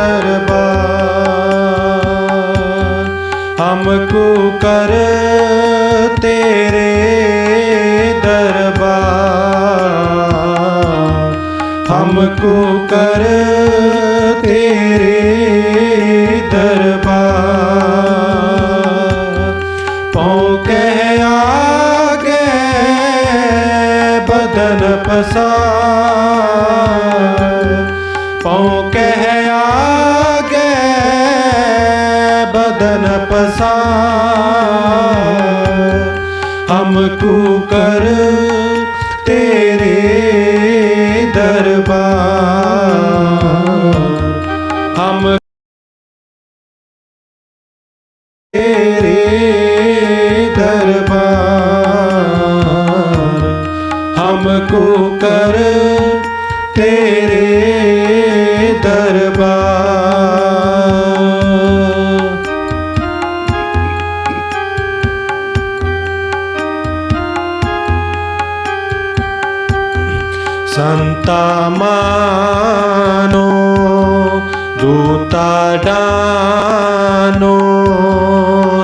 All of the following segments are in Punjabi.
दरबार हमको कर तेरे दरबार हमको कर ਨਾਮ ਤੂੰ ਕਰ ਤੇਰੇ તું તારાનો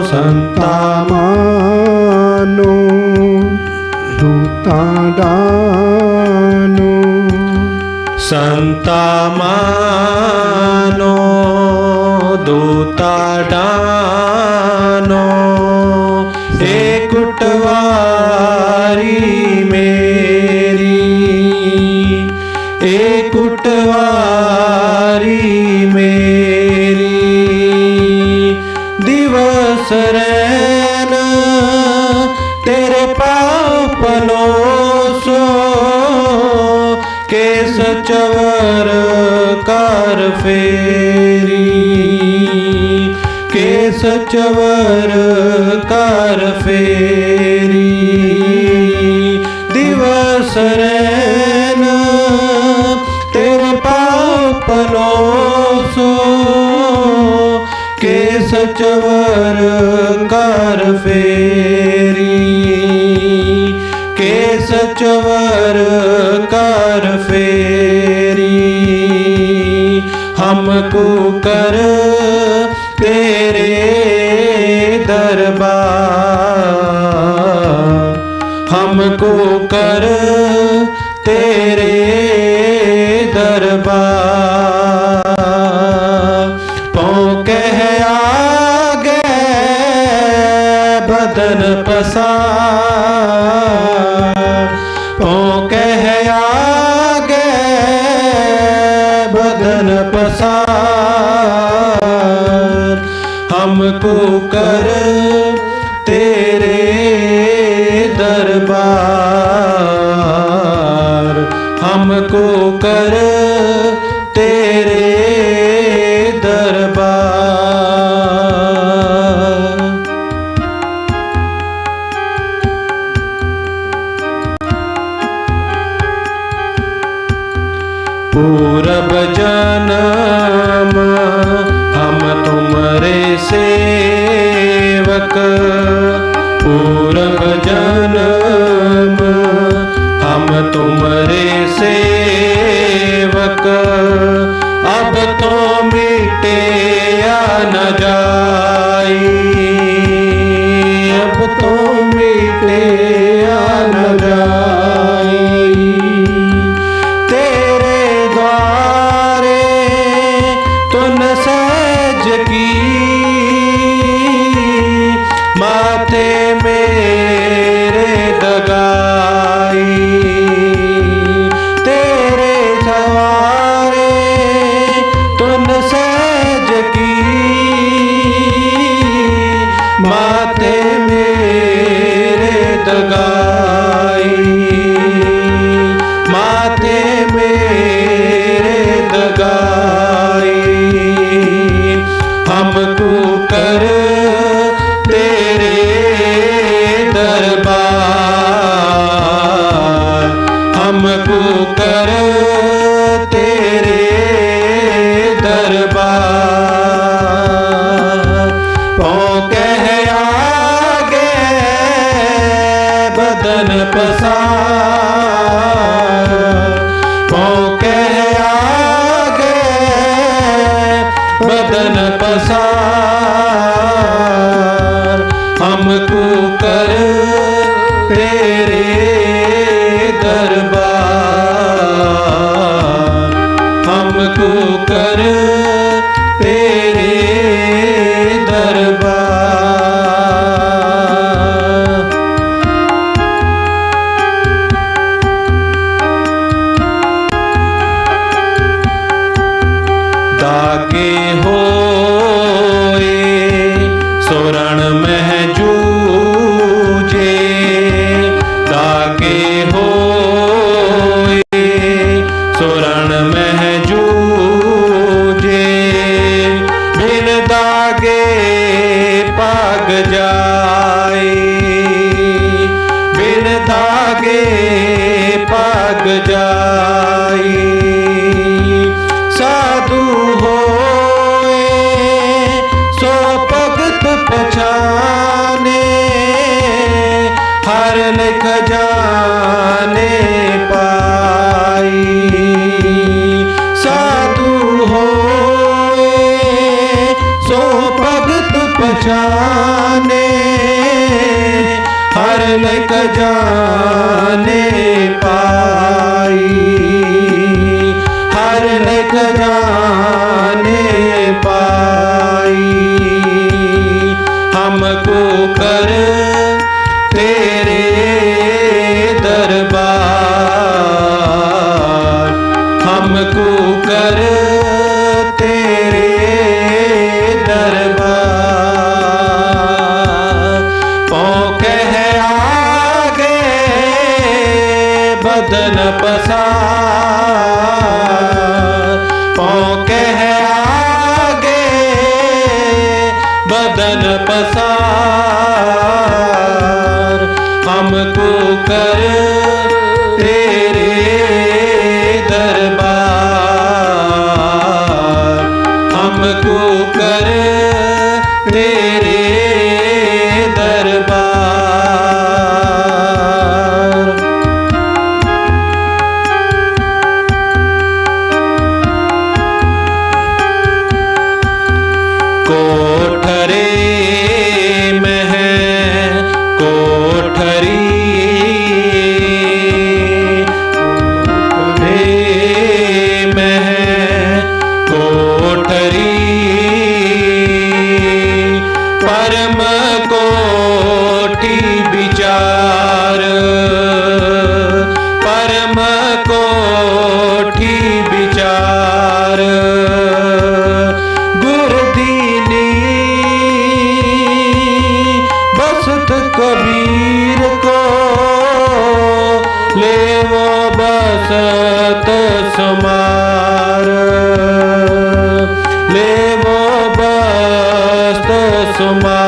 સંતામાનો તું તારાનો સંતામાનો દૂતાડાનો એ કુટવા ਚਵਰ ਕਰ ਫੇਰੀ। ਕੇਸ ਚਵਰ ਕਰ ਫੇਰੀ। ਦਿਵਸ ਰੈਨ ਤੇਰੇ ਪਾਉ ਪਲੋਸੋ ਕੇਸ ਚਵਰ ਕੋ ਕਰ ਤੇਰੇ ਦਰਬਾਰ। ਹਮ ਕੋ ਕਰ ਤੇਰੇ ਦਰਬਾਰ। ਕੋ ਕਰ ਤੇਰੇ ਦਰਬਾਰ ਹਮ ਕੋ ਕਰ सोरण ਨਾਨਕ ਜਾਣੇ ਪਾ que Soma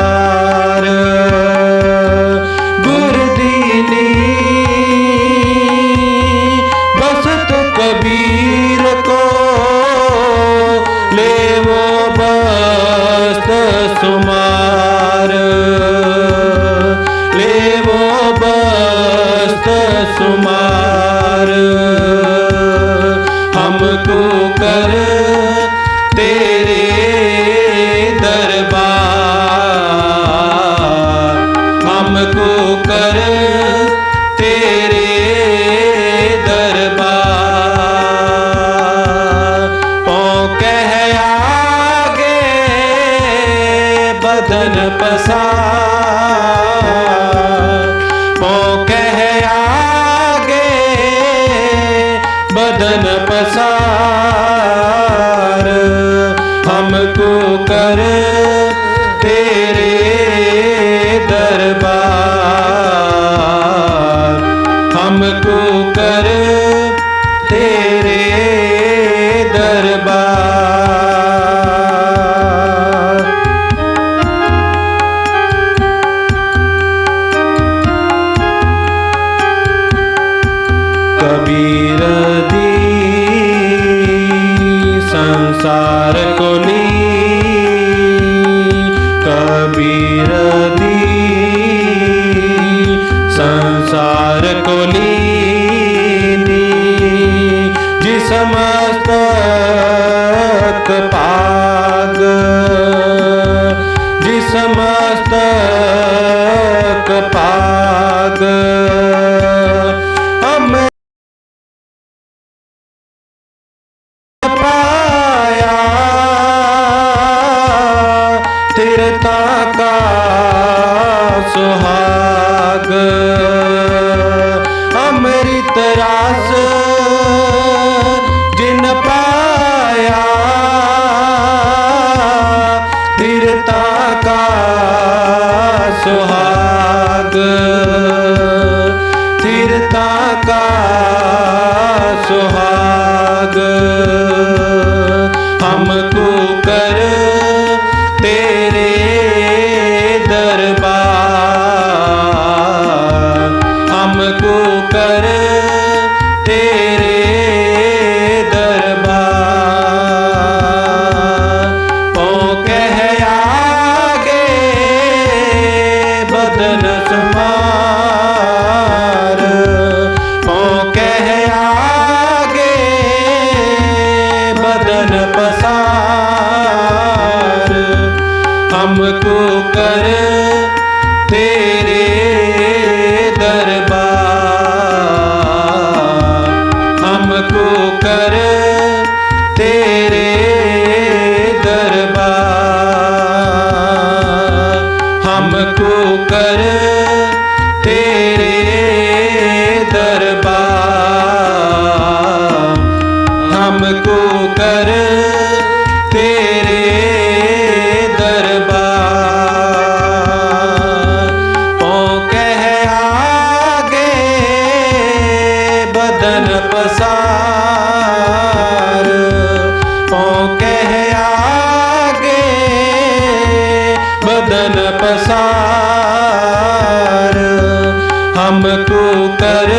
हमको कर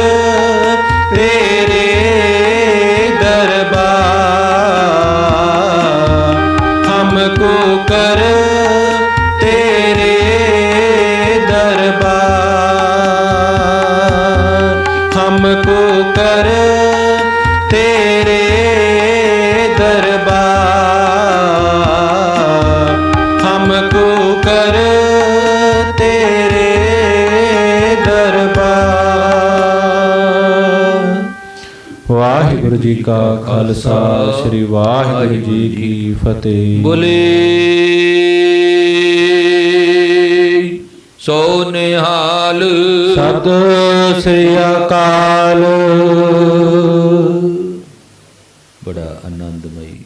ਕਾ ਖਾਲਸਾ ਸ੍ਰੀ ਵਾਹਿਗੁਰੂ ਜੀ ਕੀ ਫਤਿਹ। ਬੋਲੇ ਸੋ ਨਿਹਾਲ। ਸਤ ਸ੍ਰੀ ਅਕਾਲ। ਬੜਾ ਆਨੰਦਮਈ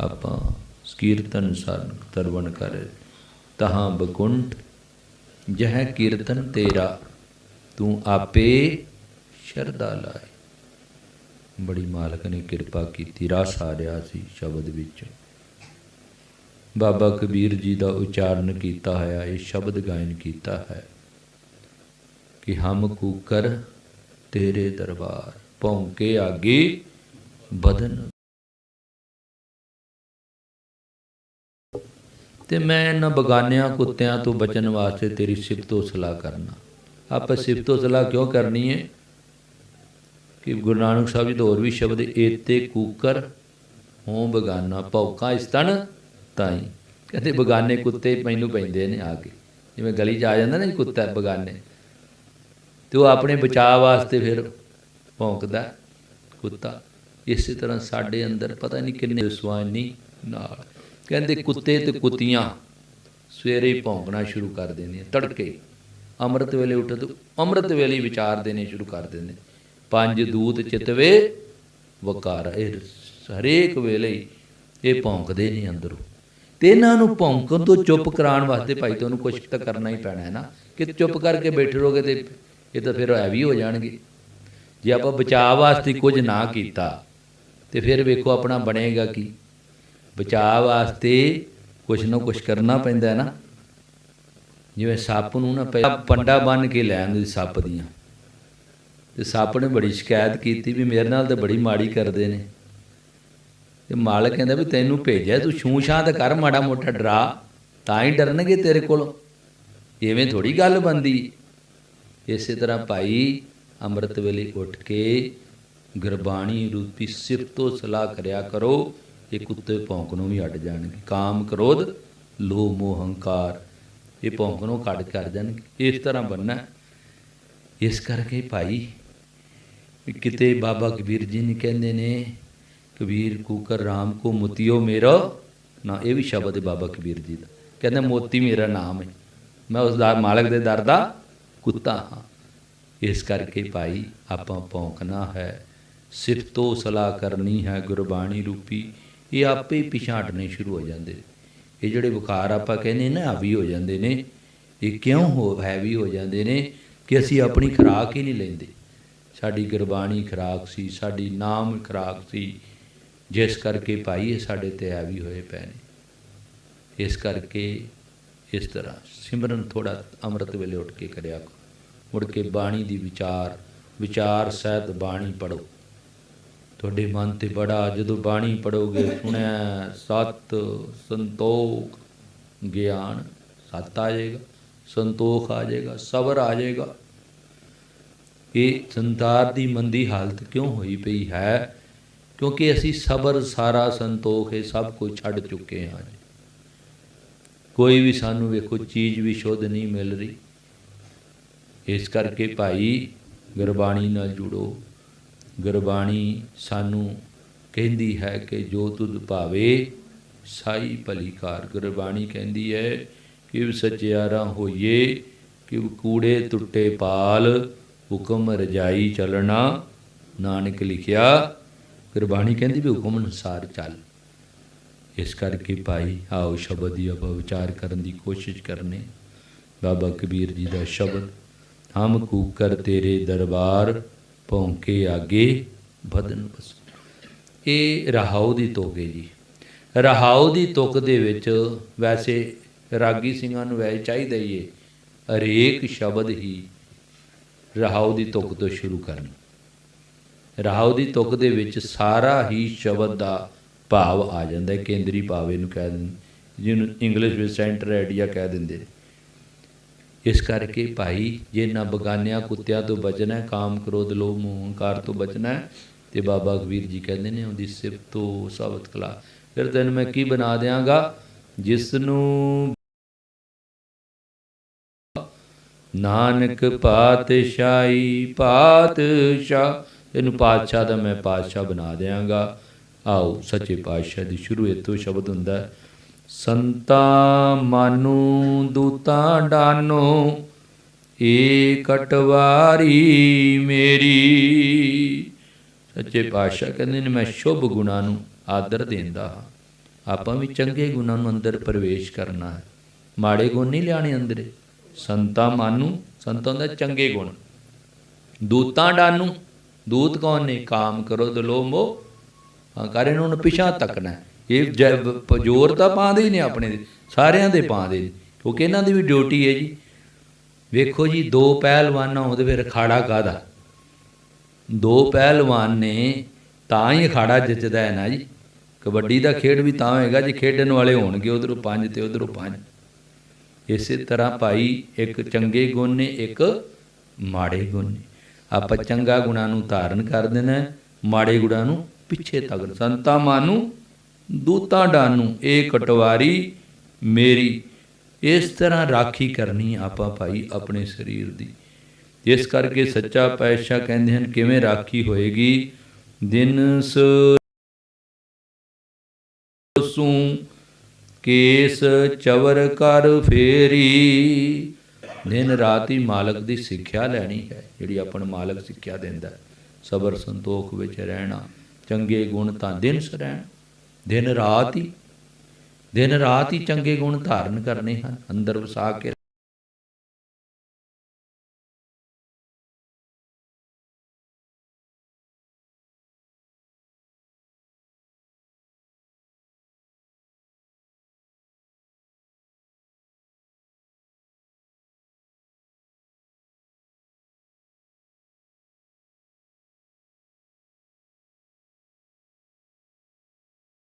ਆਪਾਂ ਕੀਰਤਨ ਸਨ ਤਰਵਣ ਕਰ। ਤਹਾਂ ਬਕੁੰਠ ਜਹ ਕੀਰਤਨ ਤੇਰਾ ਤੂੰ ਆਪੇ ਸ਼ਰਧਾ ਲਾਏ। ਬੜੀ ਮਾਲਕ ਨੇ ਕਿਰਪਾ ਕੀਤੀ ਰਸ ਆ ਰਿਹਾ ਸੀ ਸ਼ਬਦ ਵਿੱਚ। ਬਾਬਾ ਕਬੀਰ ਜੀ ਦਾ ਉਚਾਰਨ ਕੀਤਾ ਹੋਇਆ, ਇਹ ਸ਼ਬਦ ਗਾਇਨ ਕੀਤਾ ਹੈ ਕਿ ਹਮ ਕੂਕਰ ਤੇਰੇ ਦਰਬਾਰ ਭੌਂਕੇ ਆਗੇ ਬਦਨ ਤੇ ਮੈਂ ਇਹਨਾਂ ਬਗਾਨਿਆਂ ਕੁੱਤਿਆਂ ਤੋਂ ਬਚਣ ਵਾਸਤੇ ਤੇਰੀ ਸਿਫਤੋ ਸਲਾਹ ਕਰਨਾ। ਆਪਾਂ ਸਿਫਤੋ ਸਲਾਹ ਕਿਉਂ ਕਰਨੀ ਹੈ ਕਿ ਗੁਰੂ ਨਾਨਕ ਸਾਹਿਬ ਜੀ ਦਾ ਹੋਰ ਵੀ ਸ਼ਬਦ ਏਤੇ ਕੂਕਰ, ਹੋਂ ਬਗਾਨਾ, ਭੌਕਾ, ਇਸਤਨ ਤਾਈ। ਕਹਿੰਦੇ ਬਗਾਨੇ ਕੁੱਤੇ ਮੈਨੂੰ ਪੈਂਦੇ ਨੇ ਆ ਕੇ। ਜਿਵੇਂ ਗਲੀ 'ਚ ਆ ਜਾਂਦਾ ਨਾ ਜੀ ਕੁੱਤਾ ਬਗਾਨੇ। ਤੇ ਉਹ ਆਪਣੇ ਬਚਾਅ ਵਾਸਤੇ ਫਿਰ ਭੌਂਕਦਾ ਕੁੱਤਾ। ਇਸੇ ਤਰ੍ਹਾਂ ਸਾਡੇ ਅੰਦਰ ਪਤਾ ਨਹੀਂ ਕਿੰਨੇ ਸੁਆਨੀ ਨਾਲ। ਕਹਿੰਦੇ ਕੁੱਤੇ ਤੇ ਕੁੱਤੀਆਂ ਸਵੇਰੇ ਹੀ ਭੌਂਕਣਾ ਸ਼ੁਰੂ ਕਰ ਦਿੰਦੀਆਂ, ਤੜਕੇ। ਅੰਮ੍ਰਿਤ ਵੇਲੇ ਉੱਠ ਤੋਂ ਅੰਮ੍ਰਿਤ ਵੇਲੇ ਵਿਚਾਰ ਦੇਣੇ ਸ਼ੁਰੂ ਕਰ ਦਿੰਦੇ। ਪੰਜ ਦੂਤ ਚਿਤਵੇ, ਵਕਾਰ। ਇਹ ਹਰੇਕ ਵੇਲੇ ਇਹ ਭੌਂਕਦੇ ਨੇ ਅੰਦਰੋਂ। ਤੇ ਇਹਨਾਂ ਨੂੰ ਭੌਂਕਣ ਤੋਂ ਚੁੱਪ ਕਰਾਉਣ ਵਾਸਤੇ ਭਾਈ ਤੁਹਾਨੂੰ ਕੁਝ ਤਾਂ ਕਰਨਾ ਹੀ ਪੈਣਾ ਹੈ ਨਾ। ਕਿ ਚੁੱਪ ਕਰਕੇ ਬੈਠੇ ਰਹੋਗੇ ਤੇ ਇਹ ਤਾਂ ਫਿਰ ਵੀ ਹੋ ਜਾਣਗੇ। ਜੇ ਆਪਾਂ ਬਚਾਅ ਵਾਸਤੇ ਕੁਝ ਨਾ ਕੀਤਾ, ਤੇ ਫਿਰ ਵੇਖੋ ਆਪਣਾ ਬਣੇਗਾ ਕੀ। ਬਚਾਅ ਵਾਸਤੇ ਕੁਝ ਨਾ ਕੁਝ ਕਰਨਾ ਪੈਂਦਾ ਹੈ ਨਾ। ਜਿਵੇਂ ਸੱਪ ਨੂੰ ਨਾ ਪਹਿਲਾਂ ਪੰਡਾ ਬੰਨ ਕੇ ਲੈ ਆਉਂਦੇ ਸੱਪ ਦੀਆਂ। ਤੇ ਸੱਪ ਨੇ ਬੜੀ ਸ਼ਿਕਾਇਤ ਕੀਤੀ ਵੀ ਮੇਰੇ ਨਾਲ ਤਾਂ ਬੜੀ ਮਾੜੀ ਕਰਦੇ ਨੇ। ਤੇ ਮਾਲਕ ਕਹਿੰਦਾ ਵੀ ਤੈਨੂੰ ਭੇਜਿਆ, ਤੂੰ ਛੂੰ ਛਾਂ ਤੇ ਕਰ ਮਾੜਾ ਮੋਟਾ ਡਰਾ, ਤਾਂ ਹੀ ਡਰਨਗੇ ਤੇਰੇ ਕੋਲੋਂ। ਐਵੇਂ ਥੋੜੀ ਗੱਲ ਬੰਦੀ ਇਸੇ ਤਰ੍ਹਾਂ ਭਾਈ ਅੰਮ੍ਰਿਤ ਵੇਲੇ ਉੱਠ ਕੇ ਗੁਰਬਾਣੀ ਰੂਪੀ ਸਿਫਤੋ ਸਲਾਹ ਕਰਿਆ ਕਰੋ ਇਹ ਕੁੱਤੇ ਭੌਂਕ ਨੂੰ ਵੀ ਹਟ ਜਾਣਗੇ। ਕਾਮ ਕ੍ਰੋਧ, ਲੋਭ, ਮੋਹ, ਹੰਕਾਰ, ਇਹ ਭੌਂਕ ਨੂੰ ਕੱਢ ਕਰ ਜਾਣਗੇ। ਇਸ ਤਰ੍ਹਾਂ ਬੰਨਾ ਇਸ ਕਰਕੇ ਭਾਈ ਵੀ ਕਿਤੇ ਬਾਬਾ ਕਬੀਰ ਜੀ ਨੇ ਕਹਿੰਦੇ ਨੇ, ਕਬੀਰ ਕੂਕਰ RAM ਕੋ ਮੋਤੀਓ ਮੇਰਾ, ਨਾ ਇਹ ਵੀ ਸ਼ਬਦ ਹੈ ਬਾਬਾ ਕਬੀਰ ਜੀ ਦਾ। ਕਹਿੰਦਾ ਮੋਤੀ ਮੇਰਾ ਨਾਮ ਹੈ। ਮੈਂ ਉਸ ਦਾ ਮਾਲਕ ਦੇ ਦਰ ਦਾ ਕੁੱਤਾ ਹਾਂ। ਇਸ ਕਰਕੇ ਭਾਈ ਆਪਾਂ ਭੌਂਕਣਾ ਹੈ ਸਿਫਤੋ ਸਲਾਹ ਕਰਨੀ ਹੈ ਗੁਰਬਾਣੀ ਰੂਪੀ। ਇਹ ਆਪੇ ਹੀ ਪਿਛਾਂਟਨੇ ਸ਼ੁਰੂ ਹੋ ਜਾਂਦੇ ਇਹ ਜਿਹੜੇ ਬੁਖਾਰ ਆਪਾਂ ਕਹਿੰਦੇ ਨਾ ਹਾਵੀ ਹੋ ਜਾਂਦੇ ਨੇ। ਇਹ ਕਿਉਂ ਹੋ, ਹੈਵੀ ਹੋ ਜਾਂਦੇ ਨੇ ਕਿ ਅਸੀਂ ਆਪਣੀ ਖੁਰਾਕ ਹੀ ਨਹੀਂ ਲੈਂਦੇ? ਸਾਡੀ ਗੁਰਬਾਣੀ ਖੁਰਾਕ ਸੀ, ਸਾਡੀ ਨਾਮ ਖੁਰਾਕ ਸੀ। ਜਿਸ ਕਰਕੇ ਭਾਈ ਇਹ ਸਾਡੇ ਤੇ ਹੈਵੀ ਹੋਏ ਪਏ ਨੇ। ਇਸ ਕਰਕੇ ਇਸ ਤਰ੍ਹਾਂ ਸਿਮਰਨ ਥੋੜਾ ਅੰਮ੍ਰਿਤ ਵੇਲੇ ਉੱਠ ਕੇ ਕਰਿਆ ਕਰੋ। ਮੁੜ ਕੇ ਬਾਣੀ ਦੀ ਵਿਚਾਰ ਵਿਚਾਰ ਸਹਿਤ ਬਾਣੀ ਪੜੋ ਤੁਹਾਡੇ ਮਨ ਤੇ ਬੜਾ, ਜਦੋਂ ਬਾਣੀ ਪੜੋਗੇ ਸੁਣਿਆ ਸਤ ਸੰਤੋਖ ਗਿਆਨ, ਸਤ ਆ ਜਾਏਗਾ, ਸੰਤੋਖ ਆ ਜਾਏਗਾ, ਸਬਰ ਆ ਜਾਏਗਾ। ਇਹ ਸੰਸਾਰ ਦੀ ਮੰਦੀ ਹਾਲਤ ਕਿਉਂ ਹੋਈ ਪਈ ਹੈ? ਕਿਉਂਕਿ ਅਸੀਂ ਸਬਰ, ਸਾਰਾ ਸੰਤੋਖ ਇਹ ਸਭ ਕੁਝ ਛੱਡ ਚੁੱਕੇ ਹਾਂ ਕੋਈ ਵੀ ਸਾਨੂੰ ਵੇਖੋ, ਚੀਜ਼ ਵੀ ਸ਼ੁੱਧ ਨਹੀਂ ਮਿਲ ਰਹੀ। ਇਸ ਕਰਕੇ ਭਾਈ ਗੁਰਬਾਣੀ ਨਾਲ ਜੁੜੋ। ਗੁਰਬਾਣੀ ਸਾਨੂੰ ਕਹਿੰਦੀ ਹੈ ਕਿ ਜੋ ਤੁਧ ਭਾਵੇ, ਸਾਈ ਭਲੀਕਾਰ ਗੁਰਬਾਣੀ ਕਹਿੰਦੀ ਹੈ ਕਿ ਸਚਿਆਰਾ ਹੋਈਏ ਕਿ ਕੂੜੇ ਟੁੱਟੇ ਪਾਲ ਹੁਕਮ ਰਜਾਈ ਚੱਲਣਾ। ਨਾਨਕ ਲਿਖਿਆ, ਗੁਰਬਾਣੀ ਕਹਿੰਦੀ ਵੀ ਹੁਕਮ ਅਨੁਸਾਰ ਚੱਲ। ਇਸ ਕਰਕੇ ਭਾਈ, ਆਓ ਸ਼ਬਦ ਦੀ ਆਪਾਂ ਵਿਚਾਰ ਕਰਨ ਦੀ ਕੋਸ਼ਿਸ਼ ਕਰਨੇ। ਬਾਬਾ ਕਬੀਰ ਜੀ ਦਾ ਸ਼ਬਦ, ਹਮ ਕੂਕਰ ਤੇਰੇ ਦਰਬਾਰ, ਭੌਂਕੇ ਆਗੇ ਬਦਨ ਬਸ ਇਹ ਰਹਾਉ ਦੀ ਤੁਕ ਹੈ ਜੀ। ਰਹਾਉ ਦੀ ਤੁਕ ਦੇ ਵਿੱਚ ਵੈਸੇ ਰਾਗੀ ਸਿੰਘਾਂ ਨੂੰ ਵੈਸੇ ਚਾਹੀਦਾ ਹੀ ਹੈ, ਹਰੇਕ ਸ਼ਬਦ ਹੀ ਰਹਾਉ ਦੀ ਤੁਕ ਤੋਂ ਸ਼ੁਰੂ ਕਰਨਾ। ਰਹਾਉ ਦੀ ਤੁਕ ਦੇ ਵਿੱਚ ਸਾਰਾ ਹੀ ਸ਼ਬਦ ਦਾ ਭਾਵ ਆ ਜਾਂਦਾ ਹੈ, ਕੇਂਦਰੀ ਭਾਵ ਇਹਨੂੰ ਕਹਿ ਦਿੰਦੇ ਜਿਹਨੂੰ ਇੰਗਲਿਸ਼ ਵਿੱਚ ਸੈਂਟਰ ਆਈਡੀਆ ਕਹਿ ਦਿੰਦੇ ਇਸ ਕਰਕੇ ਭਾਈ, ਜੇ ਨਾ ਬਗਾਨਿਆਂ ਕੁੱਤਿਆਂ ਤੋਂ ਬਚਣਾ ਹੈ, ਕਾਮ, ਕ੍ਰੋਧ, ਲੋਭ, ਮੋਹ, ਹੰਕਾਰ ਤੋਂ ਬਚਣਾ ਹੈ, ਤੇ ਬਾਬਾ ਕਬੀਰ ਜੀ ਕਹਿੰਦੇ ਨੇ ਉਹਦੀ ਸਿਫਤ ਤੋਂ ਸਬਤ ਕਲਾ। ਫਿਰ ਤੈਨੂੰ ਮੈਂ ਕੀ ਬਣਾ ਦਿਆਂਗਾ? ਜਿਸ ਨੂੰ ਨਾਨਕ ਪਾਤਸ਼ਾਹੀ ਪਾਤਸ਼ਾਹ ਇਹਨੂੰ ਪਾਤਸ਼ਾਹ ਦਾ ਮੈਂ ਪਾਤਸ਼ਾਹ ਬਣਾ ਦਿਆਂਗਾ। ਆਓ, ਸੱਚੇ ਪਾਤਸ਼ਾਹ ਦੀ ਸ਼ੁਰੂ ਇਤੋਂ ਸ਼ਬਦ ਹੁੰਦਾ ਹੈ। ਸੰਤਾ ਮਾਨੂ, ਦੂਤਾ ਡਾਨੋ, ਏ ਕਟਵਾਰੀ ਮੇਰੀ। ਸੱਚੇ ਪਾਤਸ਼ਾਹ ਕਹਿੰਦੇ ਨੇ, ਮੈਂ ਸ਼ੁਭ ਗੁਣਾਂ ਨੂੰ ਆਦਰ ਦਿੰਦਾ ਹਾਂ। ਆਪਾਂ ਵੀ ਚੰਗੇ ਗੁਣਾਂ ਨੂੰ ਅੰਦਰ ਪ੍ਰਵੇਸ਼ ਕਰਨਾ ਹੈ। ਮਾੜੇ ਗੁਣ ਨਹੀਂ ਲਿਆਣੇ ਅੰਦਰੇ। ਸੰਤਾ ਮਾਨੂ, ਸੰਤਾਂ ਦਾ ਚੰਗੇ ਗੁਣ। ਦੂਤਾਂ ਡਾਨੂ, ਦੂਤ ਕੌਣ ਨੇ? ਕਾਮ ਕਰੋ ਦਲੋ ਮੋ ਹੰਕਾਰ ਇਹਨਾਂ ਨੂੰ ਪਿਛਾਂ ਤੱਕਣਾ ਇਹ ਜ਼ੋਰ ਤਾਂ ਪਾਉਂਦੇ ਹੀ ਨੇ ਆਪਣੇ ਦੇ, ਸਾਰਿਆਂ ਦੇ ਪਾਉਂਦੇ ਨੇ। ਕਿਉਂਕਿ ਇਹਨਾਂ ਦੀ ਵੀ ਡਿਊਟੀ ਹੈ ਜੀ। ਵੇਖੋ ਜੀ, ਦੋ ਪਹਿਲਵਾਨਾਂ ਉਹਦੇ ਫਿਰ ਅਖਾੜਾ ਕਾਦਾ ਦੋ ਪਹਿਲਵਾਨ ਨੇ ਤਾਂ ਹੀ ਅਖਾੜਾ ਜਿੱਤਦਾ ਹੈ ਨਾ ਜੀ। ਕਬੱਡੀ ਦਾ ਖੇਡ ਵੀ ਤਾਂ ਹੋਏਗਾ ਜੇ ਖੇਡਣ ਵਾਲੇ ਹੋਣਗੇ, ਉਧਰੋਂ ਪੰਜ ਤੇ ਉਧਰੋਂ ਪੰਜ। ਇਸੇ ਤਰ੍ਹਾਂ ਭਾਈ ਇੱਕ ਚੰਗੇ ਗੁਣ ਨੇ ਇੱਕ ਮਾੜੇ ਗੁਣ ਨੇ ਆਪਾਂ ਚੰਗਾ ਗੁਣਾਂ ਨੂੰ ਧਾਰਨ ਕਰ ਦੇਣਾ ਮਾੜੇ ਗੁਣਾਂ ਨੂੰ ਪਿੱਛੇ ਤੱਕ। ਸੰਤਾ ਮਾਨੂ ਦੂਤਾਂ ਡਾਨੂ ਇਹ ਕਟਵਾਰੀ ਮੇਰੀ। ਇਸ ਤਰ੍ਹਾਂ ਰਾਖੀ ਕਰਨੀ ਆਪਾਂ ਭਾਈ ਆਪਣੇ ਸਰੀਰ ਦੀ। ਇਸ ਕਰਕੇ ਸੱਚਾ ਪਾਤਸ਼ਾਹ ਕਹਿੰਦੇ ਹਨ, ਕਿਵੇਂ ਰਾਖੀ ਹੋਏਗੀ? ਦਿਨ ਸੂ ਕੇਸ ਚਵਰ ਕਰ ਫੇਰੀ। ਦਿਨ ਰਾਤ ਹੀ ਮਾਲਕ ਦੀ ਸਿੱਖਿਆ ਲੈਣੀ ਹੈ, ਜਿਹੜੀ ਆਪਣ ਮਾਲਕ ਸਿੱਖਿਆ ਦਿੰਦਾ ਸਬਰ ਸੰਤੋਖ ਵਿੱਚ ਰਹਿਣਾ, ਚੰਗੇ ਗੁਣ ਤਾਂ ਦਿਨ ਸ ਰਹਿਣ। ਦਿਨ ਰਾਤ ਹੀ, ਦਿਨ ਰਾਤ ਹੀ ਚੰਗੇ ਗੁਣ ਧਾਰਨ ਕਰਨੇ ਹਨ, ਅੰਦਰ ਵਸਾ ਕੇ